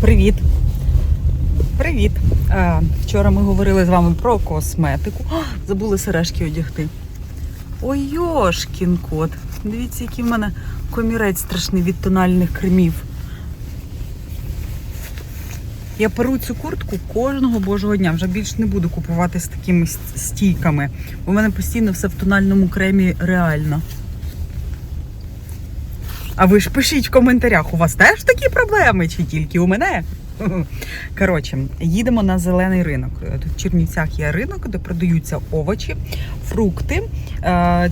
Привіт. Привіт. Вчора ми говорили з вами про косметику. О, забули сережки одягти. Ой, йошкін кот. Дивіться, який в мене комірець страшний від тональних кремів. Я перу цю куртку кожного божого дня. Вже більше не буду купувати з такими стійками. У мене постійно все в тональному кремі реально. А ви ж пишіть в коментарях, у вас теж такі проблеми, чи тільки у мене? Коротше, їдемо на зелений ринок. Тут в Чернівцях є ринок, де продаються овочі, фрукти. Е,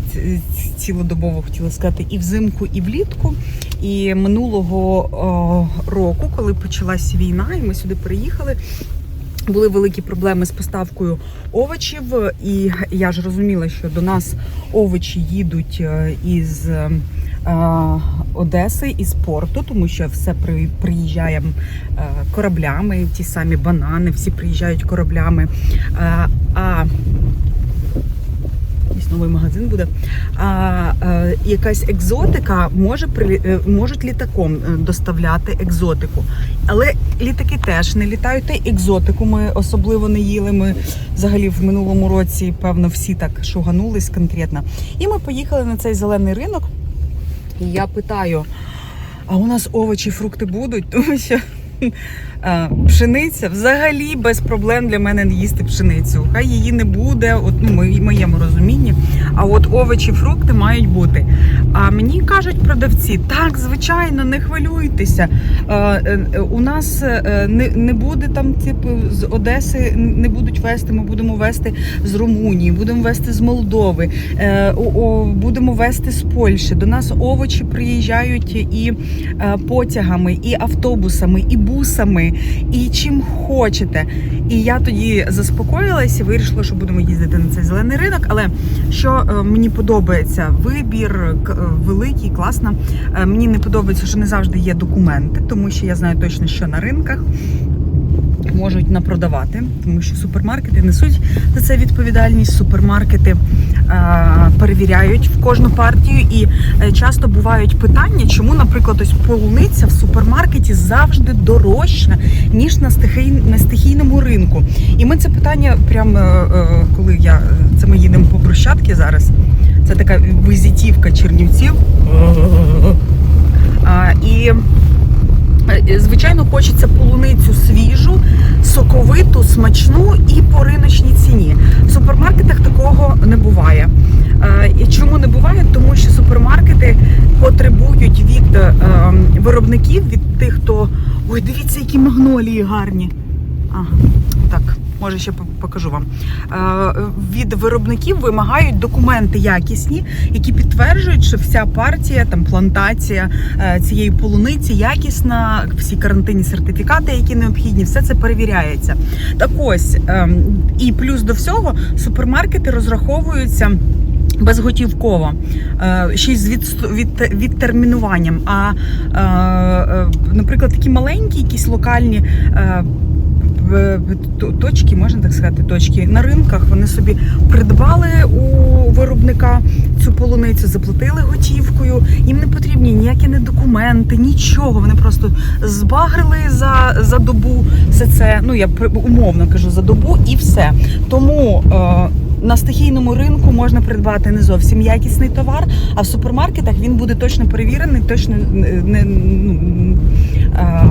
Цілодобово хотіла сказати, і взимку, і влітку. І минулого року, коли почалась війна, і ми сюди приїхали. Були великі проблеми з поставкою овочів, і я ж розуміла, що до нас овочі їдуть е, із е, Одеси, із порту, тому що все приїжджає е, кораблями, ті самі банани, всі приїжджають кораблями. А новий магазин буде. А е, якась екзотика може е, можуть літаком е, доставляти екзотику. Але літаки теж не літають. Та екзотику ми особливо не їли. Ми взагалі в минулому році, певно, всі так шуганулись конкретно. І ми поїхали на цей зелений ринок. І я питаю: а у нас овочі, фрукти будуть? Тому що пшениця взагалі без проблем для мене не їсти пшеницю. Хай її не буде, от ну, в моєму розумінні. А от овочі, фрукти мають бути. А мені кажуть продавці, так, звичайно, не хвилюйтеся. Е, е, У нас е, не, не буде там, типу, з Одеси не будуть вести. Ми будемо вести з Румунії, будемо вести з Молдови, е, будемо вести з Польщі. До нас овочі приїжджають і е, потягами, і автобусами, і бусами, і чим хочете. І я тоді заспокоїлася, вирішила, що будемо їздити на цей зелений ринок. Але що е, мені подобається, вибір е, великий, класно. Е, Мені не подобається, що не завжди є документи, тому що я знаю точно, що на ринках. Можуть напродавати, тому що супермаркети несуть за це відповідальність. Супермаркети е, перевіряють в кожну партію, і е, часто бувають питання, чому, наприклад, ось полуниця в супермаркеті завжди дорожча ніж на стихій, на стихійному ринку. І ми це питання, прямо е, коли я це ми їдемо по брусчатки зараз. Це така визитівка чернівців. А, і Звичайно, хочеться полуницю свіжу, соковиту, смачну і по риночній ціні. В супермаркетах такого не буває. Е, І чому не буває? Тому що супермаркети потребують від е, виробників, від тих, хто ой, дивіться, які магнолії гарні. Ага, так, може ще покажу вам. Е, Від виробників вимагають документи якісні, які підтверджують, що вся партія, там плантація е, цієї полуниці якісна, всі карантинні сертифікати, які необхідні, все це перевіряється. Так ось, ем, і плюс до всього, супермаркети розраховуються. Безготівково, Е, ще й з відтермінуванням. А, наприклад, такі маленькі, якісь локальні точки, можна так сказати, точки на ринках вони собі придбали у виробника цю полуницю, заплатили готівкою. Їм не потрібні ніякі не документи, нічого. Вони просто збагрили за, за добу все це. Ну я умовно кажу за добу і все. Тому. Е, на стихійному ринку можна придбати не зовсім якісний товар, а в супермаркетах він буде точно перевірений, точно не, не ну, е,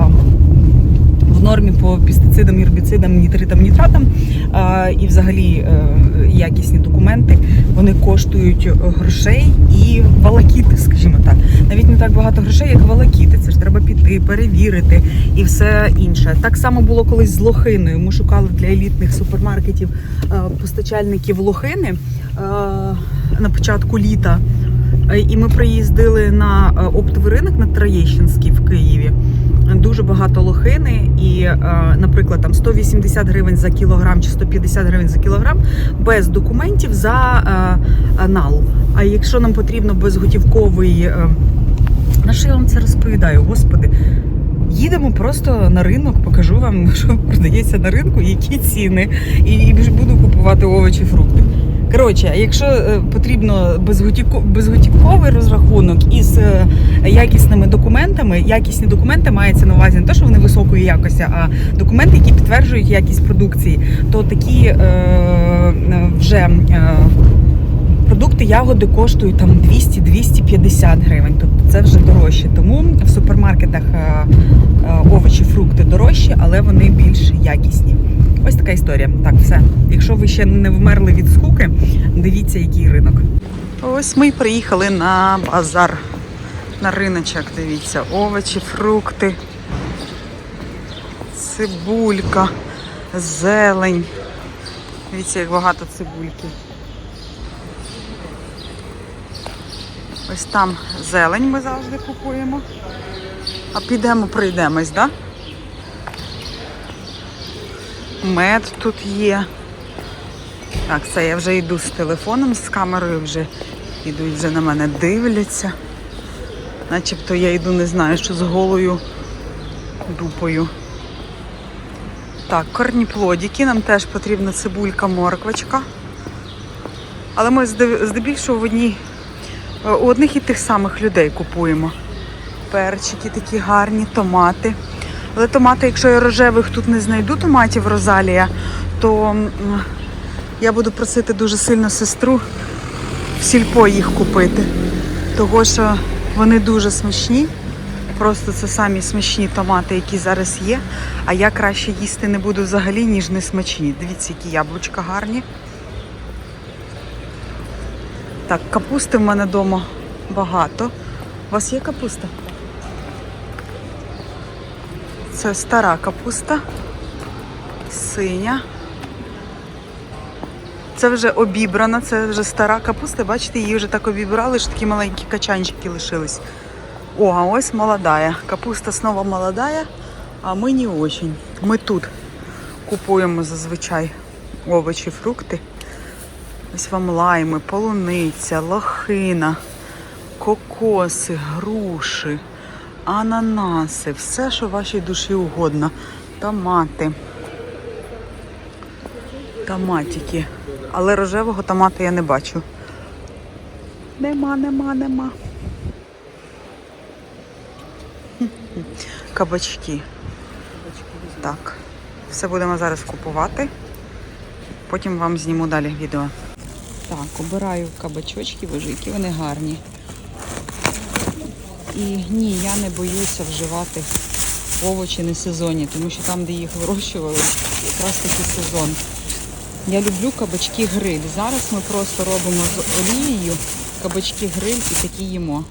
нормі по пестицидам, гербіцидам, нітритам, нітратам і взагалі е, якісні документи вони коштують грошей і валакіти, скажімо так. Навіть не так багато грошей, як валакіти. Це ж треба піти, перевірити і все інше. Так само було колись з лохиною. Ми шукали для елітних супермаркетів е, постачальників лохини е, на початку літа. Е, І ми приїздили на е, оптовий ринок на Троєщинський в Києві. Дуже багато лохини, і, е, наприклад, там 180 гривень за кілограм чи 150 гривень за кілограм без документів за нал. А якщо нам потрібно безготівковий, на що я вам це розповідаю, господи? Їдемо просто на ринок, покажу вам, що продається на ринку, які ціни, і буду купувати овочі, фрукти. Коротше, якщо е, потрібно безготівко- безготівковий розрахунок із е, якісними документами, якісні документи мається на увазі не те, що вони високої якості, а документи, які підтверджують якість продукції, то такі е, е, вже продукти ягоди коштують там 200-250 гривень. Тобто це вже дорожче. Тому в супермаркетах е, е, овочі, фрукти дорожчі, але вони більш якісні. Ось така історія. Так, все. Якщо ви ще не вмерли від скуки, дивіться, який ринок. Ось ми й приїхали на базар, на риночок. Дивіться, овочі, фрукти, цибулька, зелень. Дивіться, як багато цибульки. Ось там зелень ми завжди купуємо. А підемо, пройдемось, так? Да? Мед тут є. Так, це я вже йду з телефоном, з камерою вже йдуть, вже на мене дивляться. Начебто я йду, не знаю, що з голою дупою. Так, корніплодики, нам теж потрібна цибулька, морквочка. Але ми здебільшого в одній, у одних і тих самих людей купуємо. Перчики такі гарні, томати. Але томати, якщо я рожевих тут не знайду томатів Розалія, то я буду просити дуже сильно сестру в сільпо їх купити. Того що вони дуже смачні. Просто це самі смачні томати, які зараз є. А я краще їсти не буду взагалі, ніж не смачні. Дивіться, які яблучка гарні. Так, капусти в мене вдома багато. У вас є капуста? Це стара капуста, синя. Це вже обібрана, це вже стара капуста. Бачите, її вже так обібрали, що такі маленькі качанчики лишились. О, а ось молодая. Капуста снова молодая, а ми не очень. Ми тут купуємо зазвичай овочі, фрукти. Ось вам лайми, полуниця, лохина, кокоси, груши, ананаси, все, що вашій душі угодно. Томати. Томатики. Але рожевого томата я не бачу. Нема, нема, нема. Кабачки. Так. Все будемо зараз купувати. Потім вам зніму далі відео. Так, обираю кабачочки, боже, які вони гарні. І ні, я не боюся вживати овочі не сезонні, тому що там, де їх вирощували, якраз такий сезон. Я люблю кабачки гриль. Зараз ми просто робимо з олією кабачки гриль і такі їмо.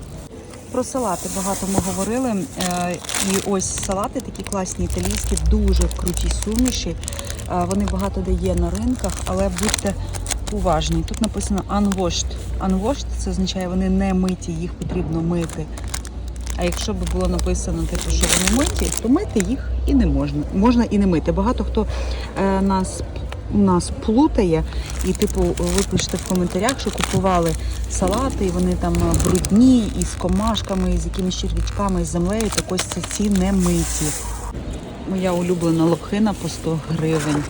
Про салати багато ми говорили. Е, І ось салати такі класні італійські, дуже круті суміші. Е, Вони багато де є на ринках, але будьте уважні. Тут написано unwashed. Unwashed – це означає, вони не миті, їх потрібно мити. А якщо б було написано, типу, що вони миті, то мити їх і не можна. Можна і не мити. Багато хто е, нас нас плутає, і типу ви пишете в коментарях, що купували салати, і вони там брудні, і з комашками, і з якимись червячками, і з землею. Так ось це ці не миті. Моя улюблена лохина по 100 гривень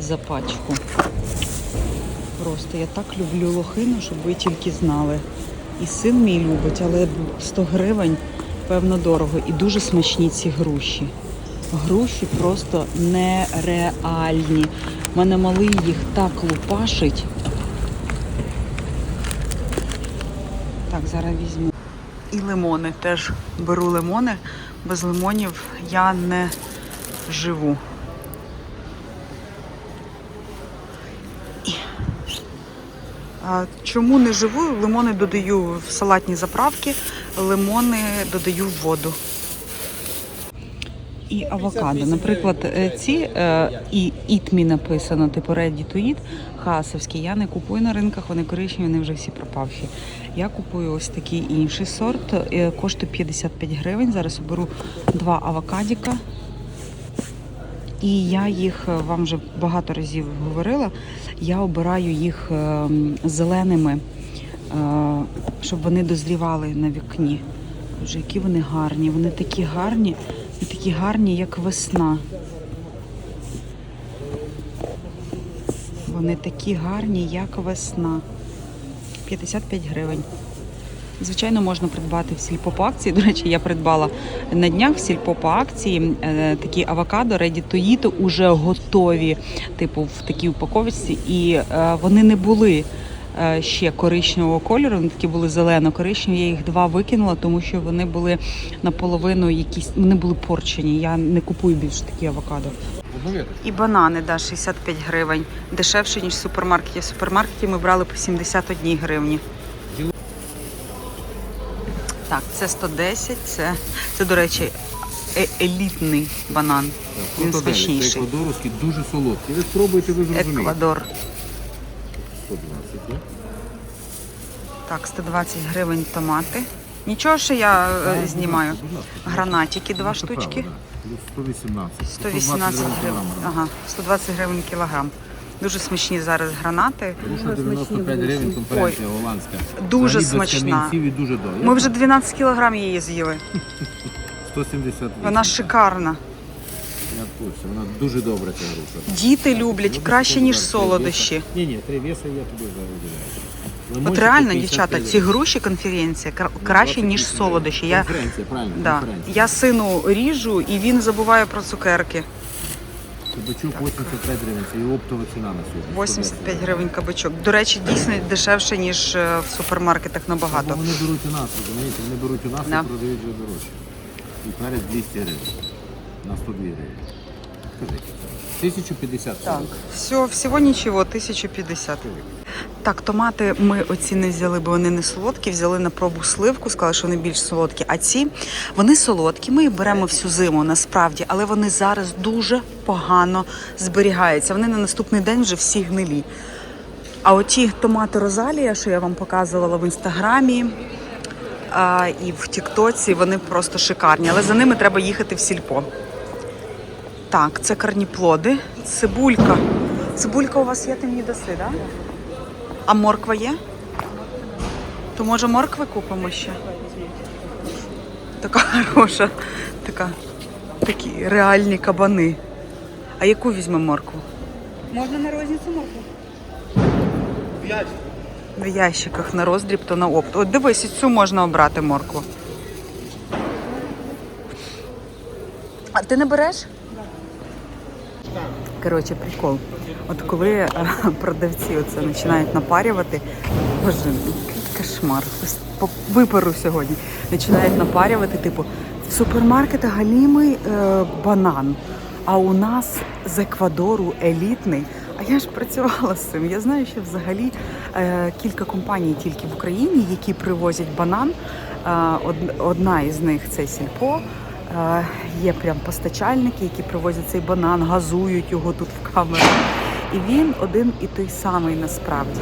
за пачку. Просто я так люблю лохину, щоб ви тільки знали. І син мій любить, але 100 гривень, певно, дорого. І дуже смачні ці груші. Груші просто нереальні. У мене малий їх так лупашить. Так, зараз візьму. І лимони теж беру лимони. Без лимонів я не живу. І... А чому не живу? Лимони додаю в салатні заправки, лимони додаю в воду. І авокадо. Наприклад, е, ці е, і ітмі написано, типу ready to eat, хасовські. Я не купую на ринках, вони коричневі, вони вже всі пропавші. Я купую ось такий інший сорт, е, коштує 55 гривень. Зараз оберу два авокадіка. І я їх е, вам вже багато разів говорила. Я обираю їх е, зеленими, е, щоб вони дозрівали на вікні. Боже, які вони гарні. Вони такі гарні і такі гарні, як весна. Вони такі гарні, як весна. 55 гривень. Звичайно, можна придбати в сільпо по акції. До речі, я придбала на днях в сільпо по акції е, такі авокадо Ready to Eat, уже готові, типу в такій упаковці, і е, вони не були. е, Ще коричневого кольору, вони такі були зелено-коричневі. Я їх два викинула, тому що вони були наполовину якісь, вони були порчені. Я не купую більше такі авокадо. І банани, да, 65 гривень. Дешевше, ніж в супермаркеті. В супермаркеті ми брали по 71 гривні. Так, це 110, це, це до речі, е- елітний банан. Він Фрутоделі. Це смачніший. еквадоровський, дуже солодкий. Ви спробуйте, ви зрозумієте. Еквадор. 120, є? Так, 120 гривень томати. Нічого, що я е, знімаю. Будь ласка. Гранатики два Це штучки. право, да. Плюс 118. 118 гривень. Ага, 120 гривень кілограм. Дуже смачні зараз гранати. Груша 95 гривень, конференція голландська. Дуже Взагалі без смачна. камінців і дуже добре. Ми вже 12 кілограм її з'їли. 170 Вона шикарна. Я в курсі, вона дуже добра ця груша. Діти люблять Ну, краще, ніж солодощі. Ні, ні, три веса я тобі вже виділяю. От реально, дівчата, ці груші конференція кра- краще, ніж солодощі. Я, Конференція, правильно, да, конференція. я сину ріжу і він забуває про цукерки. Кабачок 85 гривень, це і оптова ціна на сьогодні. 85 гривень кабачок. До речі, дійсно дешевше, ніж е, в супермаркетах Бо набагато. вони беруть у нас, розумієте, вони беруть у нас Да. і продають вже дорожче. І перець 200 гривень. На 102 гривень. Скажіть. які це? 1050 Так, все, всього нічого, 1050. Так, томати ми оці не взяли, бо вони не солодкі. Взяли на пробу сливку, сказали, що вони більш солодкі. А ці вони солодкі. Ми їх беремо всю зиму насправді, але вони зараз дуже погано зберігаються. Вони на наступний день вже всі гнилі. А оті томати Розалія, що я вам показувала в інстаграмі а, і в Тіктоці, вони просто шикарні. Але за ними треба їхати в сільпо. Так, це карніплоди, цибулька. Цибулька у вас є, ти мені даси, так? Да? А морква є? То може моркви купимо ще? Така хороша, така, такі реальні кабани. А яку візьмемо моркву? Можна на розницю моркву? В ящиках на роздріб, то на опт. От дивись, і цю можна обрати моркву. А ти не береш? Коротше, прикол. От коли е, продавці оце починають напарювати, боже, який кошмар. Випару сьогодні. Починають напарювати, типу, в супермаркетах галімий е, банан, а у нас з Еквадору елітний. А я ж працювала з цим. Я знаю, що взагалі е, кілька компаній тільки в Україні, які привозять банан. Е, одна із них це Сільпо. Е, Є прям постачальники, які привозять цей банан, газують його тут в камеру. І він один і той самий насправді.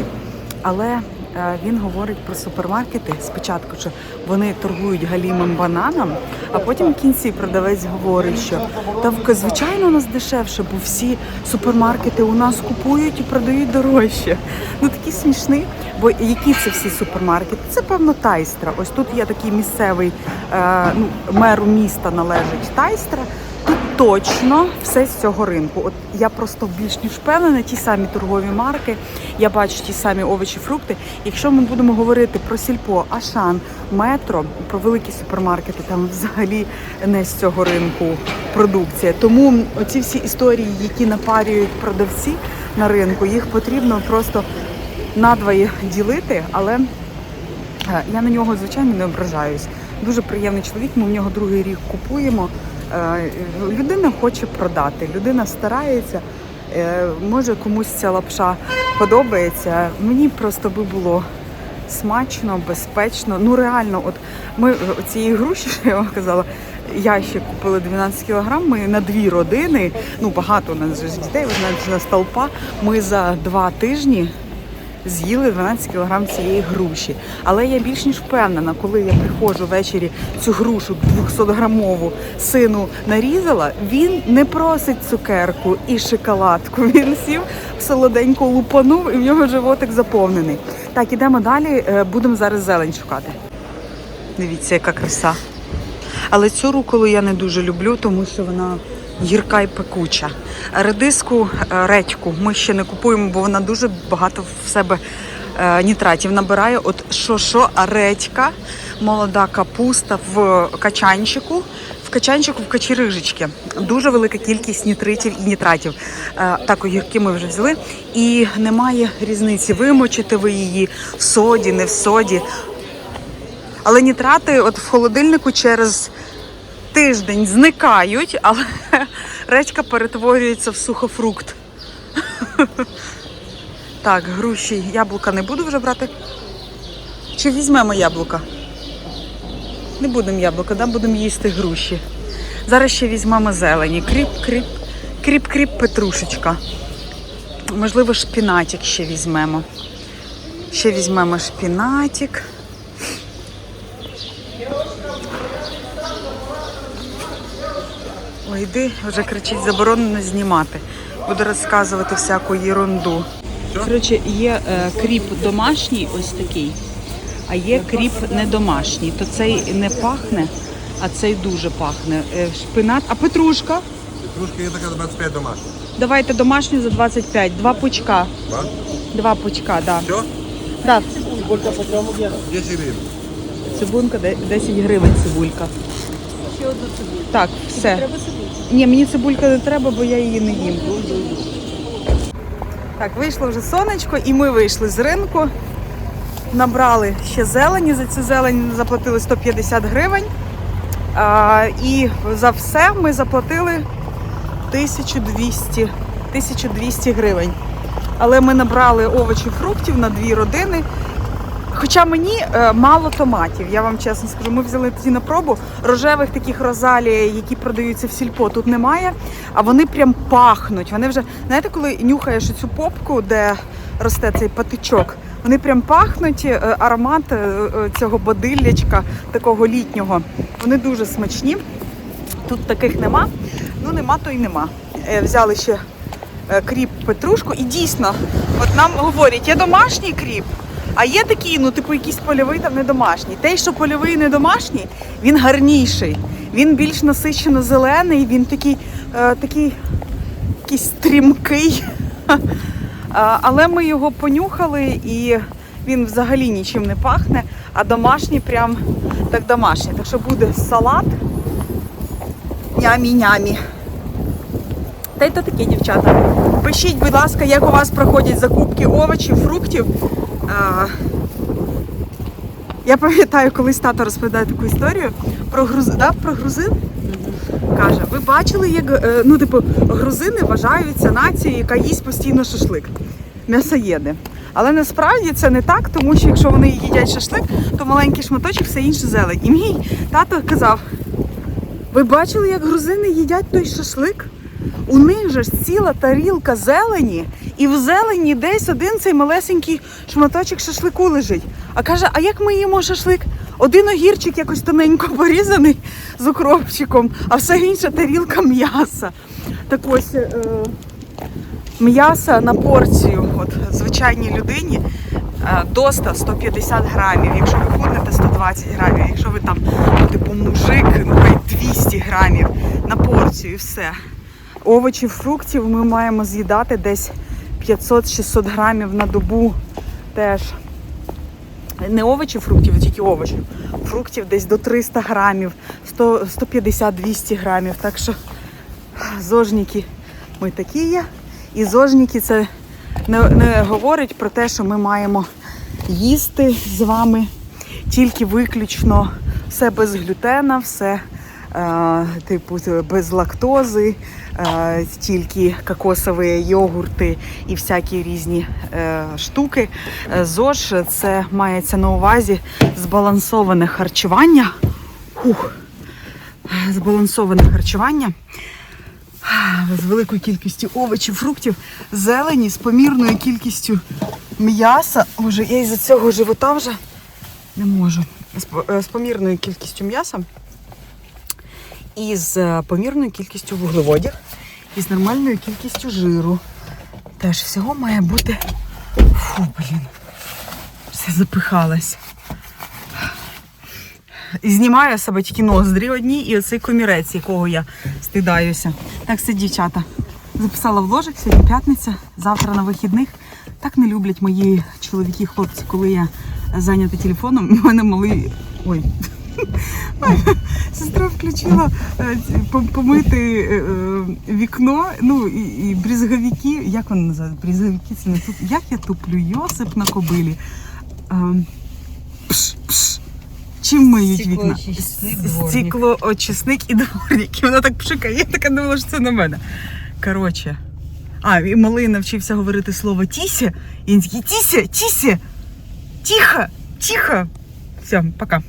Але е, він говорить про супермаркети спочатку, що вони торгують галімим бананом, а потім в кінці продавець говорить, що та звичайно у нас дешевше, бо всі супермаркети у нас купують і продають дорожче. Ну такі смішні. Бо які це всі супермаркети? Це певно Тайстра. Ось тут є такий місцевий е, ну, меру міста належить Тайстра. Тут точно все з цього ринку. От я просто більш ніж впевнена, ті самі торгові марки, я бачу ті самі овочі, фрукти. Якщо ми будемо говорити про сільпо, Ашан, метро, про великі супермаркети, там взагалі не з цього ринку продукція. Тому оці всі історії, які напарюють продавці на ринку, їх потрібно просто надвоє ділити, але Е, Я на нього, звичайно, не ображаюсь. Дуже приємний чоловік, ми в нього другий рік купуємо. Е, Людина хоче продати, людина старається. Е, Може комусь ця лапша подобається. Мені просто би було смачно, безпечно. Ну реально, от ми цієї груші, що я вам казала, ящик купили 12 кілограм. Ми на дві родини. Ну багато у нас же ж дітей, у нас толпа. Ми за два тижні з'їли 12 кг цієї груші. Але я більш ніж впевнена, коли я приходжу ввечері цю грушу 200-грамову сину нарізала, він не просить цукерку і шоколадку. Він сів солоденько лупанув і в нього животик заповнений. Так, ідемо далі. Е, Будемо зараз зелень шукати. Дивіться, яка краса. Але цю руколу я не дуже люблю, тому що вона гірка і пекуча. Редиску, е, редьку ми ще не купуємо, бо вона дуже багато в себе е, нітратів набирає. От що що, а редька, молода капуста в качанчику. В качанчику в качерижечки. Дуже велика кількість нітритів і нітратів. Е, Так, огірки ми вже взяли. І немає різниці, вимочити ви її в соді, не в соді. Але нітрати от в холодильнику через тиждень зникають, але редька перетворюється в сухофрукт. Так, груші, яблука не буду вже брати. Чи візьмемо яблука? Не будемо яблука, да? будемо їсти груші. Зараз ще візьмемо зелені. Кріп, кріп, кріп, кріп, петрушечка. Можливо, шпінатик ще візьмемо. Ще візьмемо шпінатик. Ой, йди, вже кричить, заборонено знімати. Буду розказувати всяку єрунду. Коротше, є е, кріп домашній, ось такий, а є кріп не домашній. То цей не пахне, а цей дуже пахне. Е, шпинат, а петрушка? Петрушка є така 25 домашня. Давайте домашню за 25. Два пучка. Два? Два пучка, да. Все? Да. 10 гривень. Цибунка де- 10 гривень цибулька. Одну цибульку. Так, все. Треба цибульку. Ні, мені цибулька не треба, бо я її не їм. Так, вийшло вже сонечко, і ми вийшли з ринку. Набрали ще зелені. За цю зелень заплатили 150 гривень. А, і за все ми заплатили 1200, 1200 гривень. Але ми набрали овочів, фруктів на дві родини. Хоча мені е, мало томатів, я вам чесно скажу. Ми взяли тоді на пробу рожевих таких розалій, які продаються в сільпо. Тут немає, а вони прям пахнуть. Вони вже, знаєте, коли нюхаєш цю попку, де росте цей патичок, вони прям пахнуть, е, аромат е, цього бодиллячка, такого літнього. Вони дуже смачні. Тут таких нема. Ну нема, то й нема. Взяли ще кріп петрушку. І дійсно, от нам говорять, є домашній кріп, а є такий, ну, типу, якийсь польовий там не домашній. Той, що польовий не домашній, він гарніший. Він більш насичено зелений, він такий, е, такий якийсь стрімкий. Але ми його понюхали і він взагалі нічим не пахне, а домашній прям так домашній. Так що буде салат. Нямі-нямі. Та й то таке, дівчата. Пишіть, будь ласка, як у вас проходять закупки овочів, фруктів. Я пам'ятаю, колись тато розповідає таку історію про, груз... да, про грузин. Каже, ви бачили, як е, ну, типу, грузини вважаються нацією, яка їсть постійно шашлик. М'ясоєди. Але насправді це не так, тому що якщо вони їдять шашлик, то маленький шматочок все інше зелень. І мій тато казав: ви бачили, як грузини їдять той шашлик? У них же ж ціла тарілка зелені, і в зелені десь один цей малесенький шматочок шашлику лежить. А каже: а як ми їмо шашлик? Один огірчик якось тоненько порізаний з укропчиком, а все інша тарілка м'яса. Так ось е, м'яса на порцію, от звичайній людині. е, До 100-150 грамів, якщо ви худнете 120 грамів, якщо ви там ну, типу мужик, ну хай 200 грамів на порцію і все. Овочів, фруктів ми маємо з'їдати десь 500-600 грамів на добу теж. Не овочів, фруктів, а тільки овочів. Фруктів десь до 300 грамів, 150-200 грамів. Так що зожніки ми такі є. І зожніки це не, не говорить про те, що ми маємо їсти з вами тільки виключно все без глютена, все типу без лактози, тільки кокосові йогурти і всякі різні е, штуки. Е, ЗОЖ це мається на увазі збалансоване харчування. Фух. Збалансоване харчування з великою кількістю овочів, фруктів, зелені, з помірною кількістю м'яса. Боже, я із-за цього живота вже не можу. З, е, з помірною кількістю м'яса і з е, помірною кількістю вуглеводів, і з нормальною кількістю жиру. Теж всього має бути. Фу, блін. Все запихалось. знімає з себе тільки ноздрі одні і оцей комірець, якого я стидаюся. Так, все, дівчата. Записала вложик, сьогодні п'ятниця, завтра на вихідних. Так не люблять мої чоловіки, хлопці, коли я зайнята телефоном. У мене малий. Ой. Сестра включила е, помити е, е, вікно, ну і, і брізговики, як вони називають? Брізговики це не тут. Як я туплю Йосип на кобилі? Пш, пш. Чим миють вікна? Стеклоочисник, дворник. І дворник. І вона так пшикає, я така думала, що це на мене. Коротше. А, і малий навчився говорити слово тіся, і він такий тіся, тіся, тихо, тихо. Все, пока.